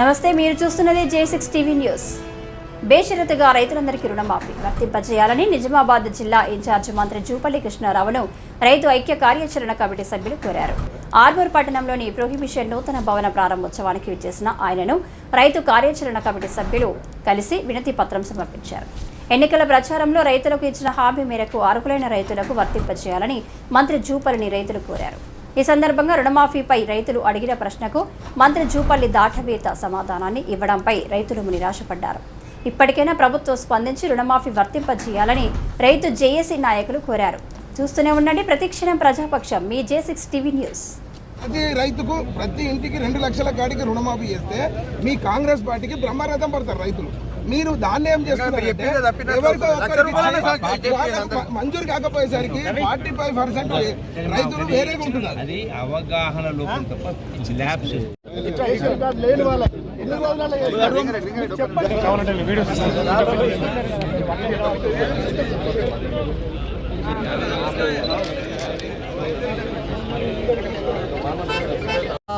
నమస్తే మీరు చూస్తున్నది జే సిక్స్ టీవీ న్యూస్. బేషరతుగా రైతులందరికీ రుణమాఫీ వర్తింపజేయాలని నిజామాబాద్ జిల్లా ఇన్ఛార్జ్ మంత్రి జూపల్లి కృష్ణారావును రైతు ఐక్య కార్యాచరణ కమిటీ సభ్యులు కోరారు. ఆర్మూర్ పట్టణంలోని ప్రొహిబిషన్ నూతన భవన ప్రారంభోత్సవానికి విచ్చేసిన ఆయనను రైతు కార్యాచరణ కమిటీ సభ్యులు కలిసి వినతి పత్రం సమర్పించారు. ఎన్నికల ప్రచారంలో రైతులకు ఇచ్చిన హామీ మేరకు అర్హులైన రైతులకు వర్తింపజేయాలని మంత్రి జూపల్లిని రైతులు కోరారు. ఈ సందర్భంగా రుణమాఫీపై రైతులు అడిగిన ప్రశ్నకు మంత్రి జూపల్లి దాటవేత సమాధానాన్ని ఇవ్వడంపై రైతులు నిరాశపడ్డారు. ఇప్పటికైనా ప్రభుత్వం స్పందించి రుణమాఫీ వర్తింపజేయాలని రైతు జేఏసీ నాయకులు కోరారు. చూస్తూనే ఉండండి ప్రతిక్షణం ప్రజాపక్షం. మీ జే సిక్స్ టీవీ న్యూస్. ప్రతి రైతుకు ప్రతి ఇంటికి రెండు లక్షల కాడికి రుణమాఫీ చేస్తే మీ కాంగ్రెస్ పార్టీకి బ్రహ్మరథం పడతారు రైతులు. మీరు దాన్ని ఏం వాళ్ళకు మంజూరు కాకపోయేసరికి ఫార్టీ ఫైవ్ పర్సెంట్ రైతులు వేరేగా ఉంటున్నారు. అది అవగాహన లోపం తప్ప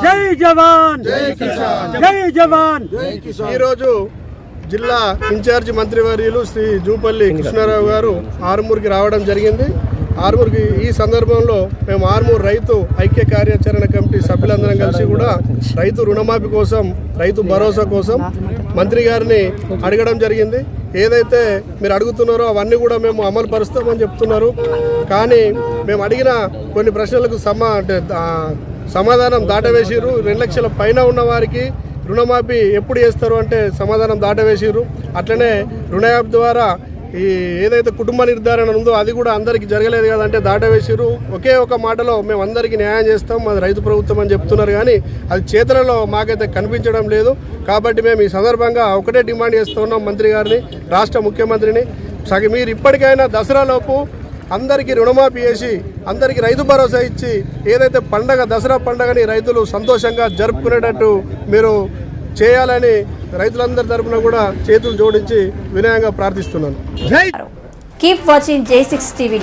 జై జవాన్! జై జవాన్! ఈరోజు జిల్లా ఇన్ఛార్జి మంత్రివర్యులు శ్రీ జూపల్లి కృష్ణారావు గారు ఆరుమూరుకి రావడం జరిగింది. ఆరుమూరుకి ఈ సందర్భంలో మేము ఆరుమూరు రైతు ఐక్య కార్యాచరణ కమిటీ సభ్యులందరం కలిసి కూడా రైతు రుణమాఫీ కోసం రైతు భరోసా కోసం మంత్రి గారిని అడగడం జరిగింది. ఏదైతే మీరు అడుగుతున్నారో అవన్నీ కూడా మేము అమలు పరుస్తామని చెప్తున్నారు. కానీ మేము అడిగిన కొన్ని ప్రశ్నలకు సమా అంటే సమాధానం దాటవేసిర్రు. రెండు లక్షల పైన ఉన్న వారికి రుణమాఫీ ఎప్పుడు చేస్తారు అంటే సమాధానం దాటవేసిర్రు. అట్లనే రుణయాప్ ద్వారా ఈ ఏదైతే కుటుంబ నిర్ధారణ ఉందో అది కూడా అందరికీ జరగలేదు కదంటే దాటవేసిర్రు. ఒకే ఒక మాటలో మేము అందరికీ న్యాయం చేస్తాం మాది రైతు ప్రభుత్వం అని చెప్తున్నారు కానీ అది చేతులలో మాకైతే కనిపించడం లేదు. కాబట్టి మేము ఈ సందర్భంగా ఒకటే డిమాండ్ చేస్తున్నాం మంత్రి గారిని రాష్ట్ర ముఖ్యమంత్రిని. సగం మీరు ఇప్పటికైనా దసరాలోపు అందరికీ రుణమాఫీ చేసి అందరికీ రైతు భరోసా ఇచ్చి ఏదైతే పండగ దసరా పండగని రైతులు సంతోషంగా జరుపుకునేటట్టు మీరు చేయాలని రైతులందరి తరఫున కూడా చేతులు జోడించి వినయంగా ప్రార్థిస్తున్నాను. Keep watching six TV